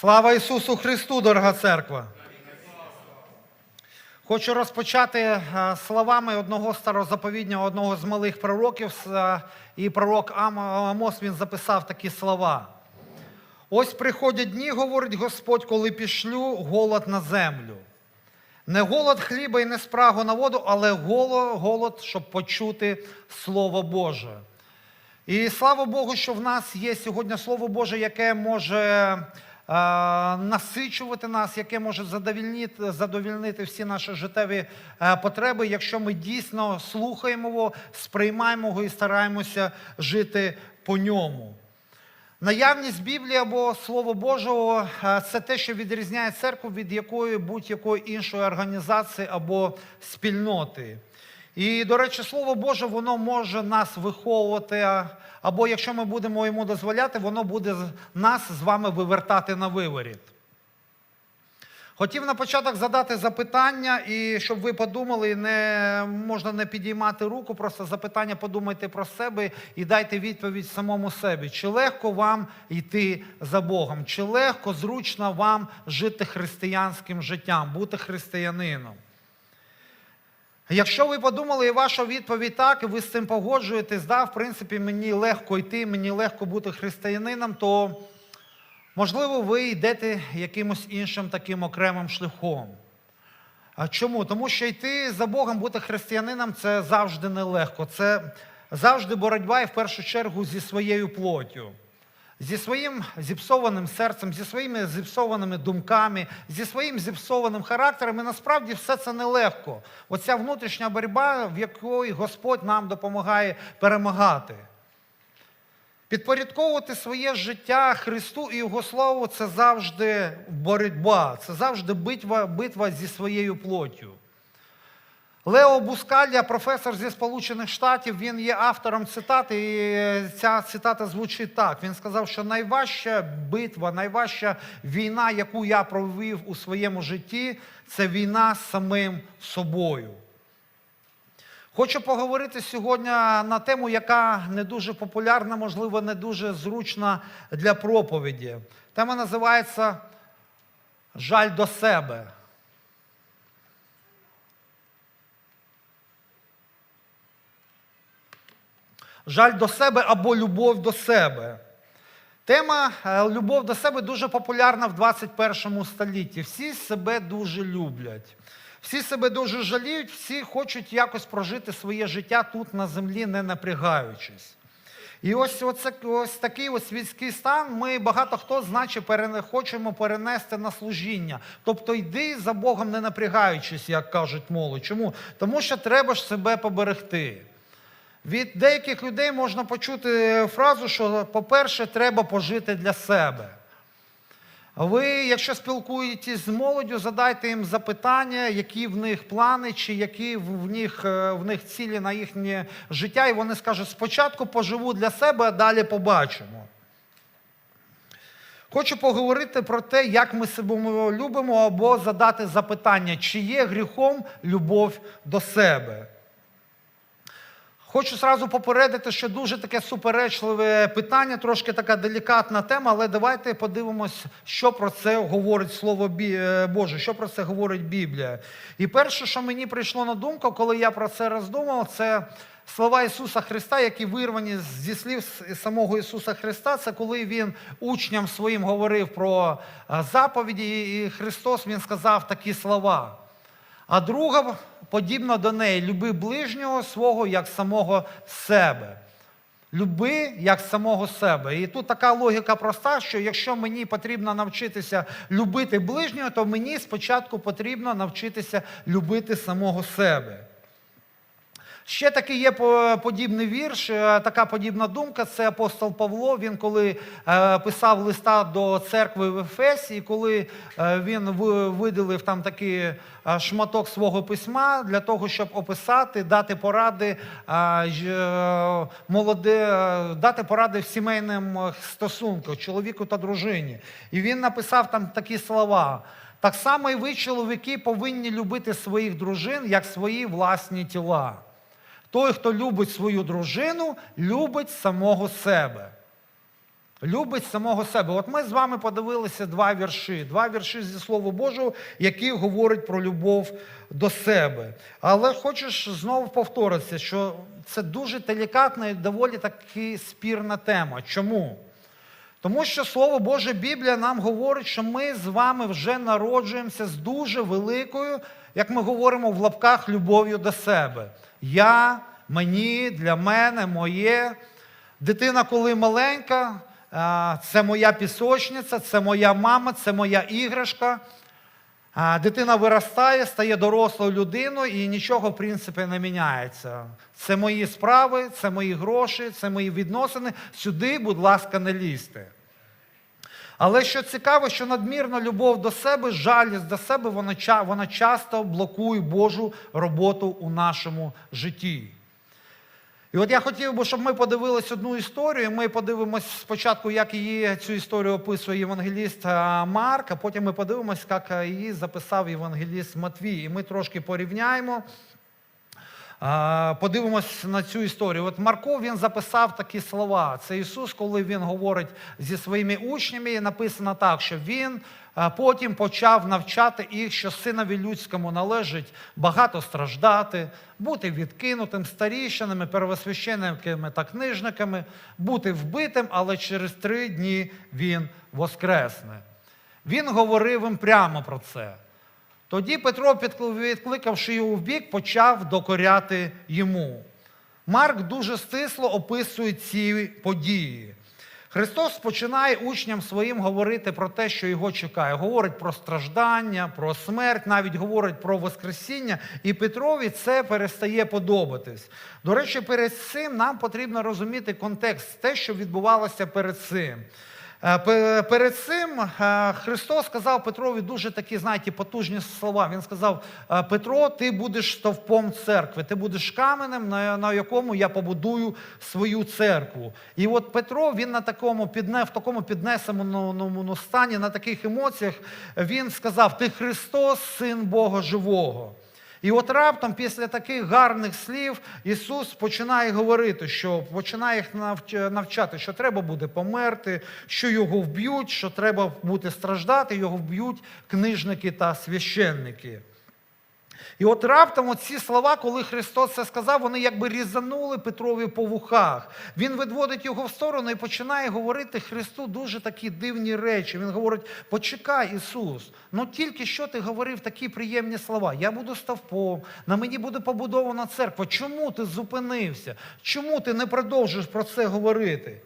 Слава Ісусу Христу, дорога церква! Хочу розпочати е, словами одного старозаповіднього, одного з малих пророків. І пророк Ам- Амос він записав такі слова. Ось приходять дні, говорить Господь, коли пішлю голод на землю. Не голод хліба і не спрагу на воду, але голод, щоб почути Слово Боже. І слава Богу, що в нас є сьогодні Слово Боже, яке може е, насичувати нас, яке може задовільнити, задовільнити всі наші життєві е, потреби, якщо ми дійсно слухаємо його, сприймаємо його і стараємося жити по ньому. Наявність Біблії або Слова Божого е, це те, що відрізняє церкву від якої будь-якої іншої організації або спільноти. І, до речі, Слово Боже, воно може нас виховувати, або якщо ми будемо йому дозволяти, воно буде нас з вами вивертати на виворіт. Хотів на початок задати запитання, і щоб ви подумали, не можна не підіймати руку, просто запитання подумайте про себе і дайте відповідь самому собі. Чи легко вам йти за Богом? Чи легко, зручно вам жити християнським життям, бути християнином? Якщо ви подумали, і ваша відповідь так, і ви з цим погоджуєтесь, да, в принципі, мені легко йти, мені легко бути християнином, то Можливо, ви йдете якимось іншим таким окремим шляхом. Чому? Тому що йти за Богом, бути християнином це завжди нелегко. Це завжди боротьба і в першу чергу зі своєю плоттю, зі своїм зіпсованим серцем, зі своїми зіпсованими думками, зі своїм зіпсованим характером. І насправді все це нелегко. Оця внутрішня боротьба, в якої Господь нам допомагає перемагати. Підпорядковувати своє життя Христу і Його Слову це завжди боротьба, це завжди битва, битва зі своєю плоттю. Лео Бускалля, професор зі Сполучених Штатів, він є автором цитати, і ця цитата звучить так. Він сказав, що найважча битва, найважча війна, яку я провів у своєму житті, це війна з самим собою. Хочу поговорити сьогодні на тему, яка не дуже популярна, можливо, не дуже зручна для проповіді. Тема називається Жаль до себе. Жаль до себе або любов до себе. Тема е, любов до себе дуже популярна в 21 столітті. Всі себе дуже люблять. Всі себе дуже жаліють, всі хочуть якось прожити своє життя тут на землі, не напрягаючись. І ось, оце, ось такий ось світський стан ми багато хто, значить, перене- хочемо перенести на служіння. Тобто йди за Богом, не напрягаючись, як кажуть молодь. Чому? Тому що треба ж себе поберегти. Від деяких людей можна почути фразу, що, по-перше, треба пожити для себе. Ви, якщо спілкуєтесь з молоддю, задайте їм запитання, які в них плани, чи які в в них, е, в них цілі на їхнє життя, і вони скажуть, спочатку поживу для себе, а далі побачимо. Хочу поговорити про те, як ми себе любимо, або задати запитання, чи є гріхом любов до себе. Хочу зразу попередити, що дуже таке суперечливе питання, трошки така делікатна тема, але давайте подивимось, що про це говорить Слово е, Боже, що про це говорить Біблія. І перше, що мені прийшло на думку, коли я про це роздумав, це слова Ісуса Христа, які вирвані зі слів самого Ісуса Христа. Це коли Він учням своїм говорив про е, заповіді, і Христос Він сказав такі слова. А друга подібна до неї, люби ближнього свого як самого себе. Люби як самого себе. І тут така логіка проста, що якщо мені потрібно навчитися любити ближнього, то мені спочатку потрібно навчитися любити самого себе. Ще такий є по- подібний вірш, е, така подібна думка. Це апостол Павло. Він коли е, писав листа до церкви в Ефесі, коли е, він виділив там такий шматок свого письма для того, щоб описати, дати поради молоде, дати поради в сімейним стосунках чоловіку та дружині. І він написав там такі слова. Так само і ви, чоловіки, повинні любити своїх дружин як свої власні тіла. Той, хто любить свою дружину, любить самого себе. Любить самого себе. От ми з вами подивилися два вірші, два вірші зі Слова Божого, які говорять про любов до себе. Але хочеш знову повторитися, що це дуже делікатна і доволі таки спірна тема. Чому? Тому що Слово Боже Біблія нам говорить, що ми з вами вже народжуємося з дуже великою, як ми говоримо в лапках, любов'ю до себе. Я, мені, для мене, моє. Дитина, коли маленька, це моя пісочниця, це моя мама, це моя іграшка. Дитина виростає, стає дорослою людиною і нічого, в принципі, не міняється. Це мої справи, це мої гроші, це мої відносини. Сюди, будь ласка, не лізьте. Але що цікаво, що надмірна любов до себе, жалість до себе, вона, вона часто блокує Божу роботу у нашому житті. І от я хотів би, щоб ми подивились одну історію. Ми подивимось спочатку, як її цю історію описує євангеліст Марк, а потім ми подивимось, як її записав євангеліст Матвій. І ми трошки порівняємо. Подивимось на цю історію. От Марко він записав такі слова. Це Ісус, коли він говорить зі своїми учнями, написано так, що він потім почав навчати їх, що синові людському належить багато страждати, бути відкинутим старішинами, первосвященниками та книжниками, бути вбитим, але через три дні він воскресне. Він говорив їм прямо про це. Тоді Петро, відкликавши його в бік, почав докоряти йому. Марк дуже стисло описує ці події. Христос починає учням своїм говорити про те, що його чекає. Говорить про страждання, про смерть, навіть говорить про Воскресіння, і Петрові це перестає подобатись. До речі, перед цим нам потрібно розуміти контекст, те, що відбувалося перед цим. Е, пе- Перед цим е, Христос сказав Петрові дуже такі, знаєте, потужні слова. Він сказав: е, Петро, ти будеш стовпом церкви, ти будеш каменем, на якому я побудую свою церкву. І от Петро, він на такому підне, в такому піднесеному стані, на таких емоціях, він сказав: Ти Христос, син Бога живого. І от раптом, після таких гарних слів, Ісус починає говорити, що починає їх навчати, що треба буде померти, що його вб'ють, що треба буде страждати, його вб'ють книжники та священники. І от раптом оці слова, коли Христос це сказав, вони якби різанули Петрові по вухах. Він відводить його в сторону і починає говорити Христу дуже такі дивні речі. Він говорить: почекай, Ісус, ну тільки що ти говорив такі приємні слова. Я буду стовпом, на мені буде побудована церква. Чому ти зупинився? Чому ти не продовжуєш про це говорити?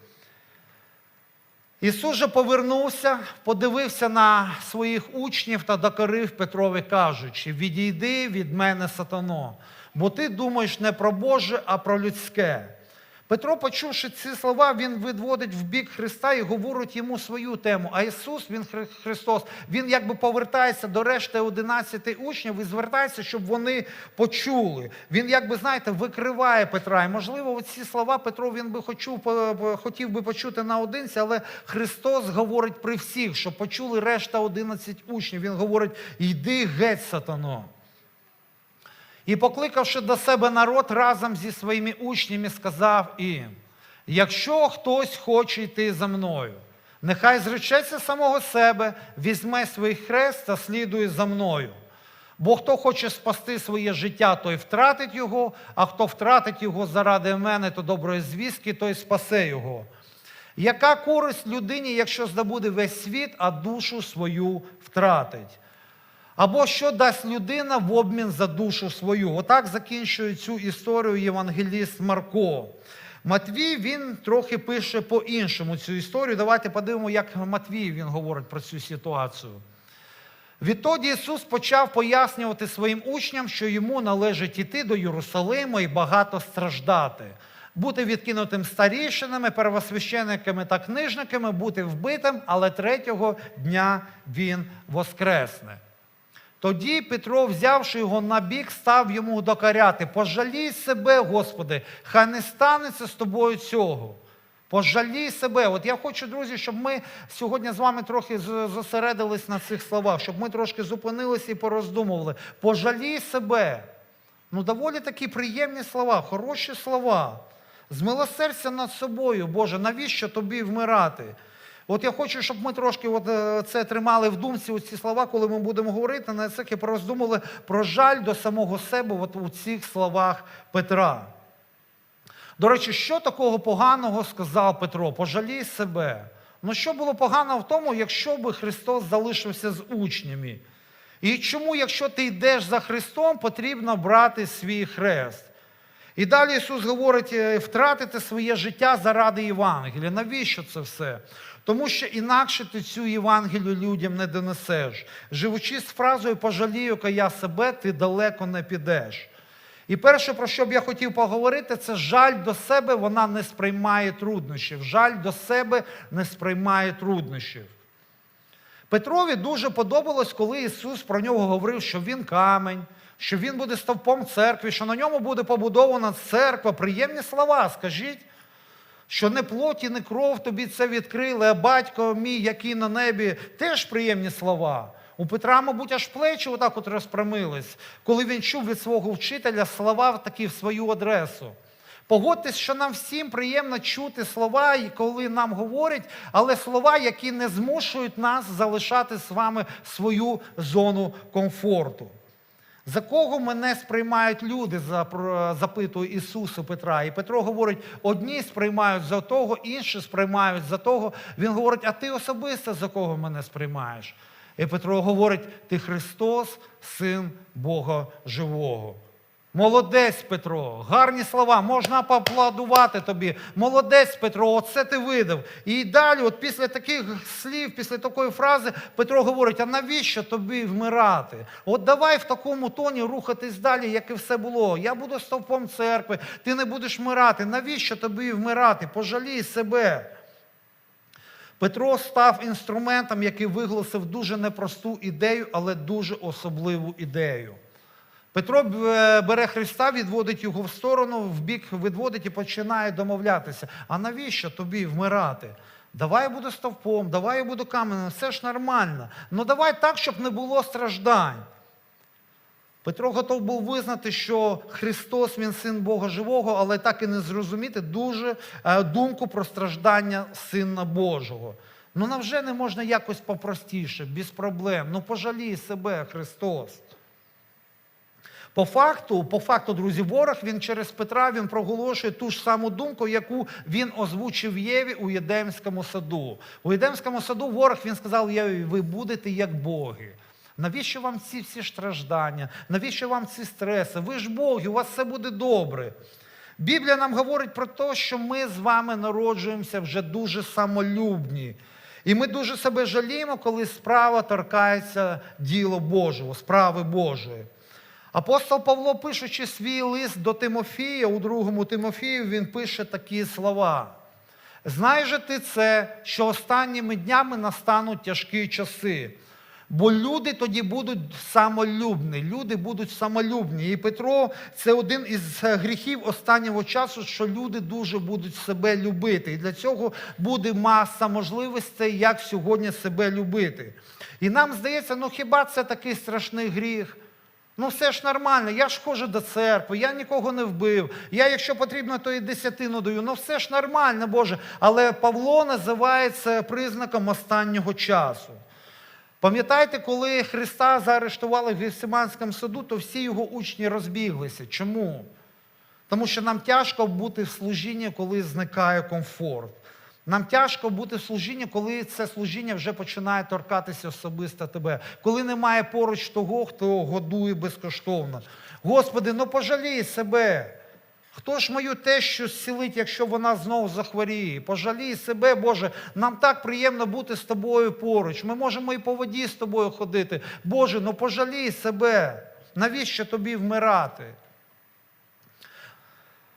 Ісус же повернувся, подивився на своїх учнів та докорив Петрові, кажучи: відійди від мене, сатано, бо ти думаєш не про Боже, а про людське. Петро, почувши ці слова, він відводить в бік Христа і говорить йому свою тему. А Ісус, він Хри- Христос, він якби повертається до решти 11 учнів і звертається, щоб вони почули. Він, якби знаєте, викриває Петра. І можливо, ці слова Петро він би хочу, по- хотів би почути наодинці, але Христос говорить при всіх, щоб почули решта 11 учнів. Він говорить: йди геть, сатано. І, покликавши до себе народ разом зі своїми учнями, сказав їм: якщо хтось хоче йти за мною, нехай зречеться самого себе, візьме свій хрест та слідує за мною. Бо хто хоче спасти своє життя, той втратить його, а хто втратить його заради мене, то доброї звістки, той спасе його. Яка користь людині, якщо здобуде весь світ, а душу свою втратить? Або що дасть людина в обмін за душу свою? Отак закінчує цю історію євангеліст Марко. Матвій він трохи пише по-іншому цю історію. Давайте подивимо, як Матвій він говорить про цю ситуацію. Відтоді Ісус почав пояснювати своїм учням, що йому належить іти до Єрусалиму і багато страждати, бути відкинутим старішинами, первосвящениками та книжниками, бути вбитим, але третього дня він воскресне. Тоді Петро, взявши його на бік, став йому докоряти. Пожалій себе, Господи, хай не станеться з тобою цього. Пожалій себе. От я хочу, друзі, щоб ми сьогодні з вами трохи зосередились на цих словах, щоб ми трошки зупинилися і пороздумували. Пожалій себе. Ну, доволі такі приємні слова, хороші слова. Змилосердься над собою, Боже, навіщо тобі вмирати? От я хочу, щоб ми трошки от е, це тримали в думці, ці слова, коли ми будемо говорити, на це пороздумали про жаль до самого себе от у цих словах Петра. До речі, що такого поганого сказав Петро? Пожалій себе. Ну що було погано в тому, якщо би Христос залишився з учнями? І чому, якщо ти йдеш за Христом, потрібно брати свій хрест? І далі Ісус говорить, е, втратити своє життя заради Євангелія. Навіщо це все? Тому що інакше ти цю Євангелію людям не донесеш. Живучи з фразою пожалію-ка я себе, ти далеко не підеш. І перше, про що б я хотів поговорити, це жаль до себе, вона не сприймає труднощів. Жаль до себе не сприймає труднощів. Петрові дуже подобалось, коли Ісус про нього говорив, що він камень, що він буде стовпом церкви, що на ньому буде побудована церква. Приємні слова, скажіть, що не плоті, не кров тобі це відкрили, а батько мій, який на небі, теж приємні слова. У Петра, мабуть, аж плечі отак от розпрямились, коли він чув від свого вчителя слова такі в свою адресу. Погодьтесь, що нам всім приємно чути слова, коли нам говорять, але слова, які не змушують нас залишати з вами свою зону комфорту. За кого мене сприймають люди, запитує Ісус у Петра. І Петро говорить: одні сприймають за того, інші сприймають за того. Він говорить, а ти особисто за кого мене сприймаєш? І Петро говорить: Ти Христос, Син Бога Живого. Молодець, Петро, гарні слова, можна поаплодувати тобі. Молодець, Петро, оце ти видав. І далі, от після таких слів, після такої фрази, Петро говорить: а навіщо тобі вмирати? От давай в такому тоні рухатись далі, як і все було. Я буду стовпом церкви, ти не будеш вмирати. Навіщо тобі вмирати? Пожалій себе. Петро став інструментом, який виголосив дуже непросту ідею, але дуже особливу ідею. Петро е, бере Христа, відводить його в сторону, в бік відводить і починає домовлятися. А навіщо тобі вмирати? Давай я буду стовпом, давай я буду каменем, все ж нормально. Ну давай так, щоб не було страждань. Петро готов був визнати, що Христос він син Бога живого, але так і не зрозуміти дуже е, думку про страждання Сина Божого. Ну навже не можна якось попростіше, без проблем. Ну пожалій себе, Христос. По факту, по факту, друзі, ворог він через Петра він проголошує ту ж саму думку, яку він озвучив Єві у Єдемському саду. У Єдемському саду ворог він сказав Єві, ви будете як боги. Навіщо вам ці всі страждання? Навіщо вам ці стреси? Ви ж боги, у вас все буде добре. Біблія нам говорить про те, що ми з вами народжуємося вже дуже самолюбні. І ми дуже себе жаліємо, коли справа торкається діло Божого, справи Божої. Апостол Павло, пишучи свій лист до Тимофія, у другому Тимофію, він пише такі слова. Знай же ти це, що останніми днями настануть тяжкі часи. Бо люди тоді будуть самолюбні, люди будуть самолюбні. І Петро це один із гріхів останнього часу, що люди дуже будуть себе любити. І для цього буде маса можливостей, як сьогодні себе любити. І нам здається, ну хіба це такий страшний гріх? Ну, все ж нормально, я ж ходжу до церкви, я нікого не вбив. Я, якщо потрібно, то і десятину даю. Ну все ж нормально, Боже. Але Павло називає це признаком останнього часу. Пам'ятаєте, коли Христа заарештували в Гефсиманському суду, то всі його учні розбіглися. Чому? Тому що нам тяжко бути в служінні, коли зникає комфорт. Нам тяжко бути в служінні, коли це служіння вже починає торкатися особисто тебе, коли немає поруч того, хто годує безкоштовно. Господи, ну пожалій себе. Хто ж мою тещу зцілить, якщо вона знову захворіє? Пожалій себе, Боже, нам так приємно бути з тобою поруч. Ми можемо і по воді з тобою ходити. Боже, ну пожалій себе. Навіщо тобі вмирати?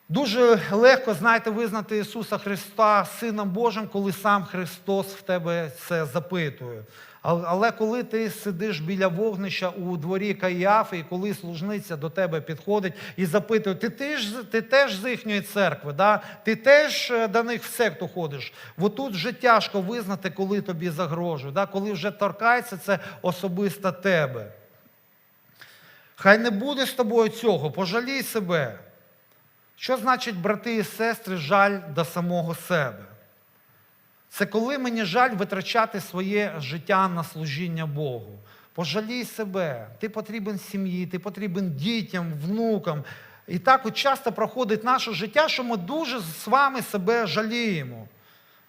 Дуже легко, знаєте, визнати Ісуса Христа Сином Божим, коли сам Христос в тебе це запитує. Але коли ти сидиш біля вогнища у дворі Каїафи, і коли служниця до тебе підходить і запитує, ти теж, ти теж з їхньої церкви, да? ти теж е, до них в секту ходиш. От тут вже тяжко визнати, коли тобі загрожує, да? коли вже торкається це особисто тебе. Хай не буде з тобою цього, пожалій себе. Що значить, брати і сестри, жаль до самого себе? Це коли мені жаль витрачати своє життя на служіння Богу. Пожалій себе, ти потрібен сім'ї, ти потрібен дітям, внукам. І так от часто проходить наше життя, що ми дуже з вами себе жаліємо.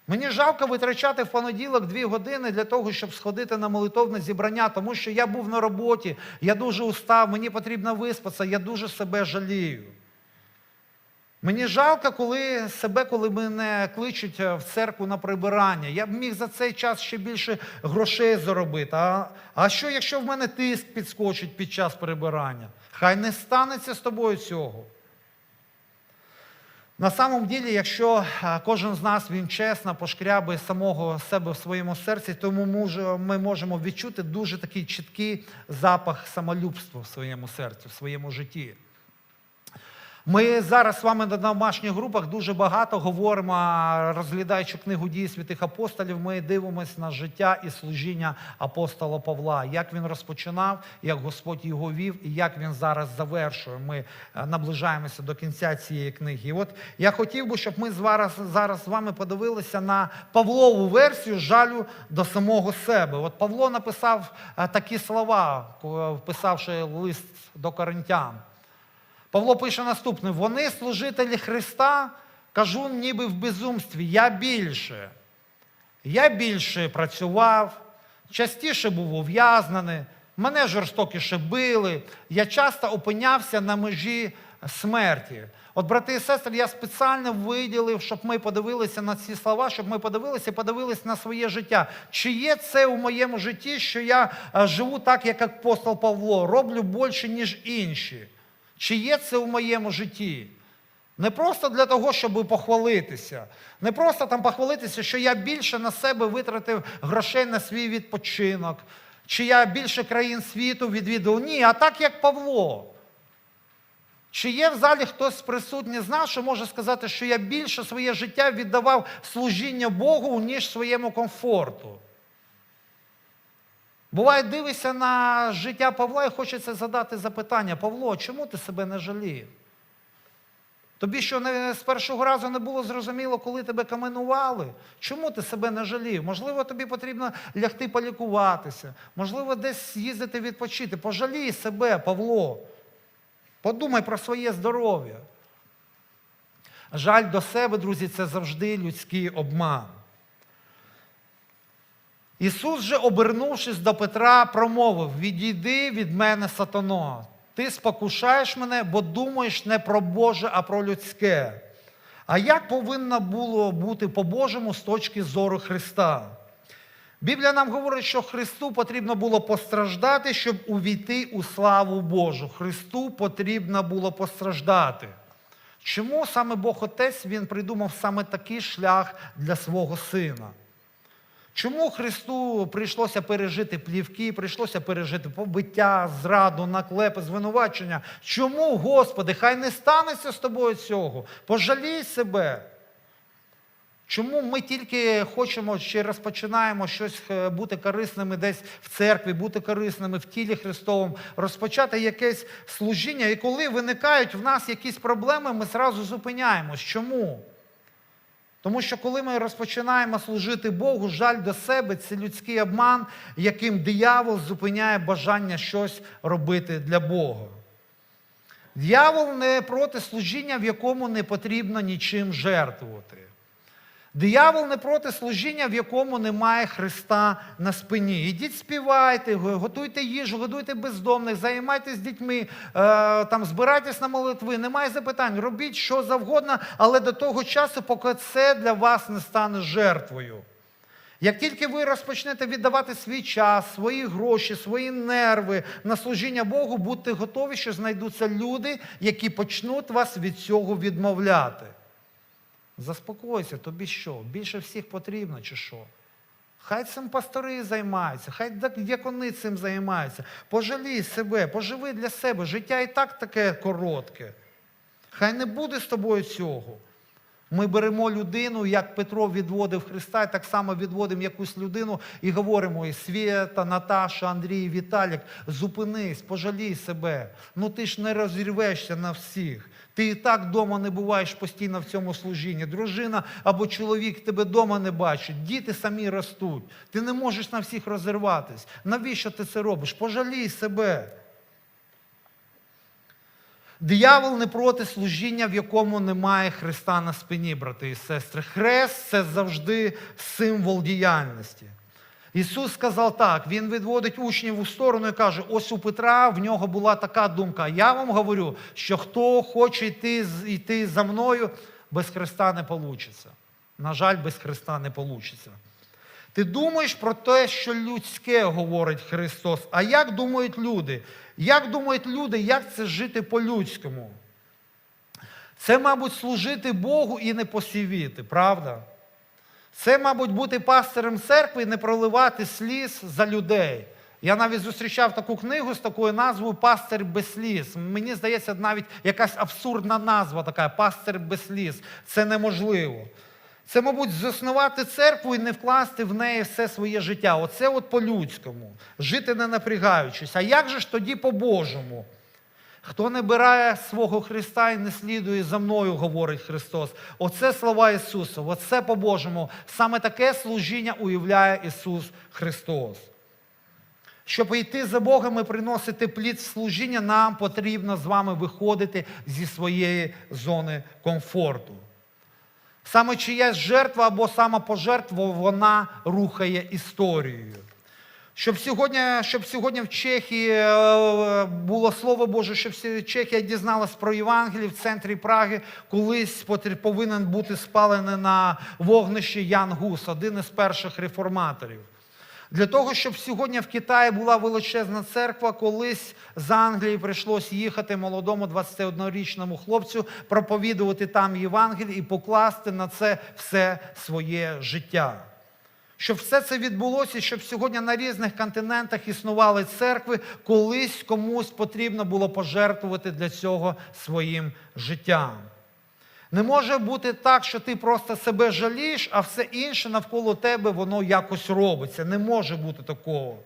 Мені жалко витрачати в понеділок дві години для того, щоб сходити на молитовне зібрання, тому що я був на роботі, я дуже устав, мені потрібно виспатися, я дуже себе жалію. Мені жалко, коли себе, коли мене кличуть е, в церкву на прибирання. Я б міг за цей час ще більше грошей заробити. А, а що, якщо в мене тиск підскочить під час прибирання? Хай не станеться з тобою цього. На самом ділі, якщо кожен з нас він чесно пошкрябує самого себе в своєму серці, то ми можемо відчути дуже такий чіткий запах самолюбства в своєму серці, в своєму житті. Ми зараз з вами на домашніх групах дуже багато говоримо, розглядаючи книгу дії святих апостолів, ми дивимося на життя і служіння апостола Павла, як він розпочинав, як Господь його вів, і як він зараз завершує. Ми е, наближаємося до кінця цієї книги. І от я хотів би, щоб ми зараз, зараз з вами подивилися на Павлову версію жалю до самого себе. От Павло написав е, такі слова, вписавши лист до коринтян. Павло пише наступне: вони служителі Христа, кажу, ніби в безумстві, я більше. Я більше працював, частіше був ув'язнений, мене жорстокіше били, я часто опинявся на межі смерті. От, брати і сестри, я спеціально виділив, щоб ми подивилися на ці слова, щоб ми подивилися і подивилися на своє життя. Чи є це у моєму житті, що я е, живу так, як апостол Павло, роблю більше, ніж інші? Чи є це у моєму житті? Не просто для того, щоб похвалитися, не просто там похвалитися, що я більше на себе витратив грошей на свій відпочинок, чи я більше країн світу відвідав. Ні, а так як Павло. Чи є в залі хтось присутній з нас, що може сказати, що я більше своє життя віддавав служіння Богу, ніж своєму комфорту? Буває, дивишся на життя Павла і хочеться задати запитання: Павло, чому ти себе не жалів? Тобі що з першого разу не було зрозуміло, коли тебе каменували? Чому ти себе не жалів? Можливо, тобі потрібно лягти полікуватися, можливо, десь їздити відпочити. Пожалій себе, Павло. Подумай про своє здоров'я. Жаль до себе, друзі, це завжди людський обман. Ісус же, обернувшись до Петра, промовив: Відійди від мене, сатано. Ти спокушаєш мене, бо думаєш не про Боже, а про людське. А як повинно було бути по-божому з точки зору Христа? Біблія нам говорить, що Христу потрібно було постраждати, щоб увійти у славу Божу. Христу потрібно було постраждати. Чому саме Бог Отець Він придумав саме такий шлях для свого сина? Чому Христу прийшлося пережити плівки, прийшлося пережити побиття, зраду, наклепи, звинувачення? Чому, Господи, хай не станеться з тобою цього? Пожалій себе. Чому ми тільки хочемо чи розпочинаємо щось е, бути корисними десь в церкві, бути корисними в тілі Христовому, розпочати якесь служіння, і коли виникають в нас якісь проблеми, ми зразу зупиняємось. Чому? Тому що коли ми розпочинаємо служити Богу, жаль до себе це людський обман, яким диявол зупиняє бажання щось робити для Бога. Д'явол не проти служіння, в якому не потрібно нічим жертвувати. Диявол не проти служіння, в якому немає Христа на спині. Ідіть співайте, готуйте їжу, годуйте бездомних, займайтесь дітьми, е, там, збирайтесь на молитви, немає запитань, робіть що завгодно, але до того часу, поки це для вас не стане жертвою. Як тільки ви розпочнете віддавати свій час, свої гроші, свої нерви на служіння Богу, будьте готові, що знайдуться люди, які почнуть вас від цього відмовляти. Заспокойся, тобі що? Більше всіх потрібно чи що? Хай цим пастори займаються, хай дякони цим займаються. Пожалій себе, поживи для себе. Життя і так таке коротке. Хай не буде з тобою цього. Ми беремо людину, як Петро відводив Христа, і так само відводимо якусь людину і говоримо: і Свєта, Наташа, Андрій, Віталік, зупинись, пожалій себе. Ну ти ж не розірвешся на всіх. Ти і так вдома не буваєш постійно в цьому служінні. Дружина або чоловік тебе вдома не бачить, діти самі ростуть. Ти не можеш на всіх розірватись. Навіщо ти це робиш? Пожалій себе. Диявол не проти служіння, в якому немає Христа на спині, брати і сестри. Хрест це завжди символ діяльності. Ісус сказав так: Він відводить учнів у сторону і каже: ось у Петра в нього була така думка. Я вам говорю, що хто хоче йти, йти за мною, без Христа не вийде. На жаль, без Христа не вийде. Ти думаєш про те, що людське говорить Христос. А як думають люди? Як думають люди, як це жити по-людському? Це, мабуть, служити Богу і не посівіти, правда? Це, мабуть, бути пастирем церкви і не проливати сліз за людей. Я навіть зустрічав таку книгу з такою назвою Пастир без сліз. Мені здається, навіть якась абсурдна назва така Пастир без сліз. Це неможливо. Це, мабуть, заснувати церкву і не вкласти в неї все своє життя. Оце от по-людському. Жити не напрягаючись. А як же ж тоді по-божому? Хто не бирає свого Христа і не слідує за мною, говорить Христос. Оце слова Ісуса, оце по-божому. Саме таке служіння уявляє Ісус Христос. Щоб йти за Богом і приносити плід служіння, нам потрібно з вами виходити зі своєї зони комфорту. Саме чиясь жертва або самопожертва, вона рухає історією. Щоб сьогодні, щоб сьогодні в Чехії е, було слово Боже, щоб Чехія дізналась про Євангелії в центрі Праги, колись повинен бути спалений на вогнищі Ян Гус, один із перших реформаторів. Для того, щоб сьогодні в Китаї була величезна церква, колись з Англії прийшлось їхати молодому 21-річному хлопцю, проповідувати там Євангеліє і покласти на це все своє життя. Щоб все це відбулося, щоб сьогодні на різних континентах існували церкви, колись комусь потрібно було пожертвувати для цього своїм життям. Не може бути так, що ти просто себе жалієш, а все інше навколо тебе воно якось робиться. Не може бути такого.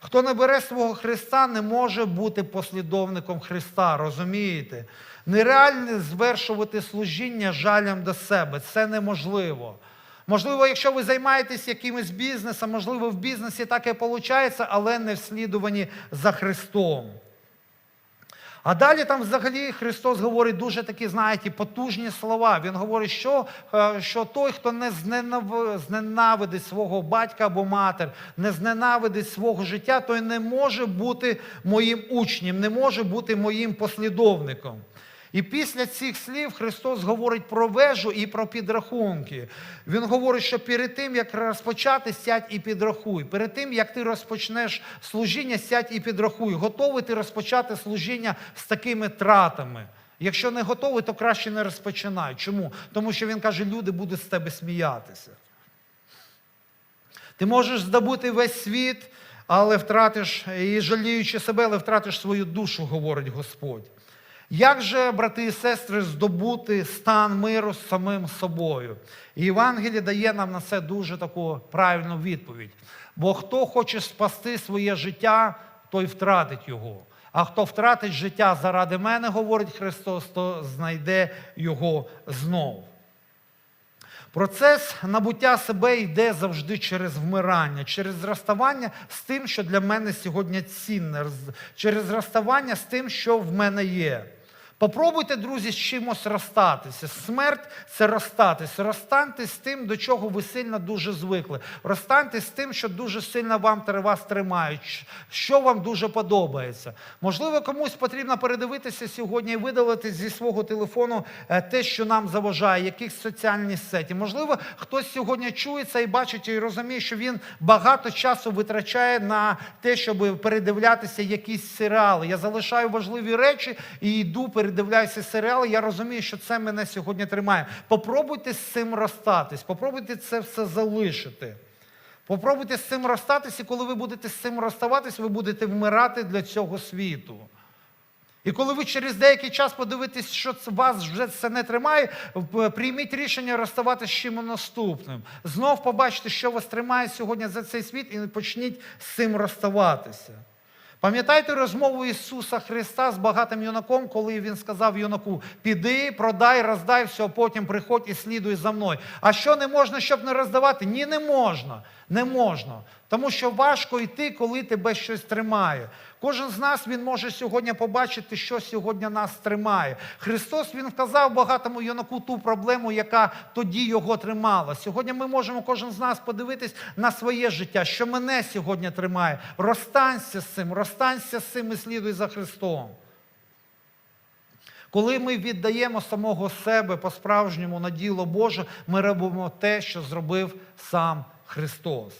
Хто не бере свого Христа, не може бути послідовником Христа, розумієте? Нереально звершувати служіння жалям до себе. Це неможливо. Можливо, якщо ви займаєтесь якимось бізнесом, можливо, в бізнесі так і виходить, але не в слідуванні за Христом. А далі там взагалі Христос говорить дуже такі, знаєте, потужні слова. Він говорить, що, е, що той, хто не зненавидить свого батька або матір, не зненавидить свого життя, той не може бути моїм учнем, не може бути моїм послідовником. І після цих слів Христос говорить про вежу і про підрахунки. Він говорить, що перед тим, як розпочати, сядь і підрахуй. Перед тим, як ти розпочнеш служіння, сядь і підрахуй. Готовий ти розпочати служіння з такими тратами. Якщо не готовий, то краще не розпочинай. Чому? Тому що він каже, люди будуть з тебе сміятися. Ти можеш здобути весь світ, але втратиш, і жаліючи себе, але втратиш свою душу, говорить Господь. Як же, брати і сестри, здобути стан миру з самим собою? І Євангеліє дає нам на це дуже таку правильну відповідь. Бо хто хоче спасти своє життя, той втратить його. А хто втратить життя заради мене, говорить Христос, то знайде його знов. Процес набуття себе йде завжди через вмирання, через розставання з тим, що для мене сьогодні цінне, через розставання з тим, що в мене є. Попробуйте, друзі, з чимось розстатися. Смерть це розстатись. Розстаньте з тим, до чого ви сильно дуже звикли. Розстаньте з тим, що дуже сильно вам вас тримають, що вам дуже подобається. Можливо, комусь потрібно передивитися сьогодні і видалити зі свого телефону е, те, що нам заважає, якісь соціальні сеті. Можливо, хтось сьогодні чує це і бачить і розуміє, що він багато часу витрачає на те, щоб передивлятися якісь серіали. Я залишаю важливі речі і йду, передивляюся серіали. Я розумію, що це мене сьогодні тримає. Попробуйте з цим розстатись, попробуйте це все залишити. Попробуйте з цим розстатись, і коли ви будете з цим розставатись, ви будете вмирати для цього світу. І коли ви через деякий час подивитесь, що вас вже це не тримає, прийміть рішення розставати з чим наступним. Знов побачите, що вас тримає сьогодні за цей світ, і почніть з цим розставатися. Пам'ятаєте розмову Ісуса Христа з багатим юнаком, коли Він сказав юнаку: піди, продай, роздай все, потім приходь і слідуй за мною. А що не можна, щоб не роздавати? Ні, не можна. Не можна. Тому що важко йти, коли тебе щось тримає. Кожен з нас він може сьогодні побачити, що сьогодні нас тримає. Христос Він вказав багатому юнаку ту проблему, яка тоді його тримала. Сьогодні ми можемо кожен з нас подивитись на своє життя, що мене сьогодні тримає. Розстанься з цим, розстанься з цим і слідуй за Христом. Коли ми віддаємо самого себе по-справжньому на діло Боже, ми робимо те, що зробив сам Христос.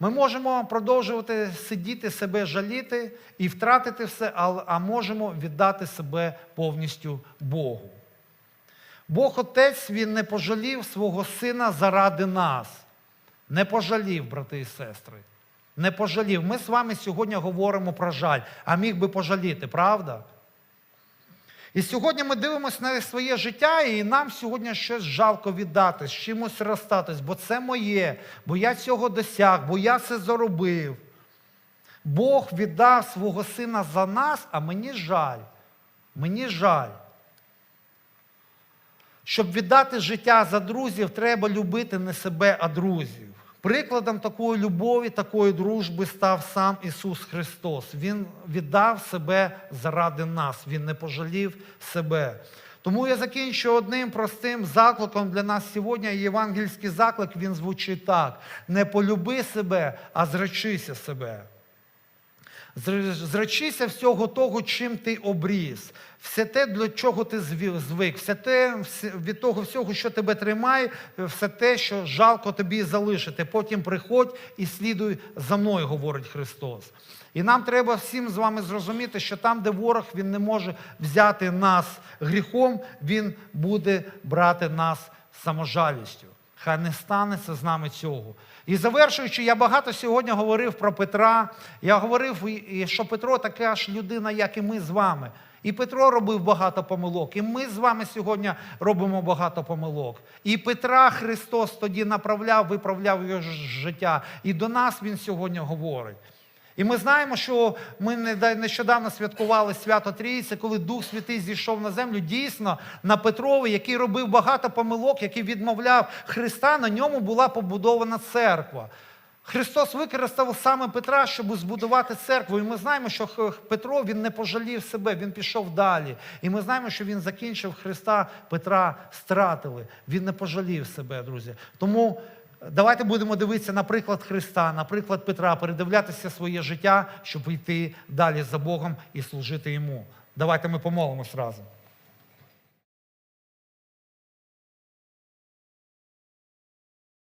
Ми можемо продовжувати сидіти, себе жаліти і втратити все, а- можемо віддати себе повністю Богу. Бог Отець Він не пожалів свого сина заради нас. Не пожалів, брати і сестри. Не пожалів. Ми з вами сьогодні говоримо про жаль, а міг би пожаліти, правда? І сьогодні ми дивимося на своє життя, і нам сьогодні щось жалко віддати, з чимось розстатись, бо це моє, бо я цього досяг, бо я це заробив. Бог віддав свого сина за нас, а мені жаль. Мені жаль. Щоб віддати життя за друзів, треба любити не себе, а друзів. Прикладом такої любові, такої дружби став сам Ісус Христос. Він віддав себе заради нас, Він не пожалів себе. Тому я закінчу одним простим закликом для нас сьогодні. Євангельський заклик він звучить так: не полюби себе, а зречися себе. Зр- Зречися всього того, чим ти обріз, все те, для чого ти звик, все те від того всього, що тебе тримає, все те, що жалко тобі залишити. Потім приходь і слідуй за мною, говорить Христос. І нам треба всім з вами зрозуміти, що там, де ворог він не може взяти нас гріхом, він буде брати нас саможалістю. Хай не станеться з нами цього. І завершуючи, я багато сьогодні говорив про Петра. Я говорив, що Петро така ж людина, як і ми з вами. І Петро робив багато помилок, і ми з вами сьогодні робимо багато помилок. І Петра Христос тоді направляв, виправляв його життя. І до нас Він сьогодні говорить. І ми знаємо, що ми нещодавно святкували свято Трійці, коли Дух Святий зійшов на землю. Дійсно, на Петрові, який робив багато помилок, який відмовляв Христа, на ньому була побудована церква. Христос використав саме Петра, щоб збудувати церкву. І ми знаємо, що Петро він не пожалів себе, він пішов далі. І ми знаємо, що він закінчив Христа, Петра стратили. Він не пожалів себе, друзі. Тому давайте будемо дивитися на приклад Христа, на приклад Петра, передивлятися своє життя, щоб йти далі за Богом і служити йому. Давайте ми помолимось разом.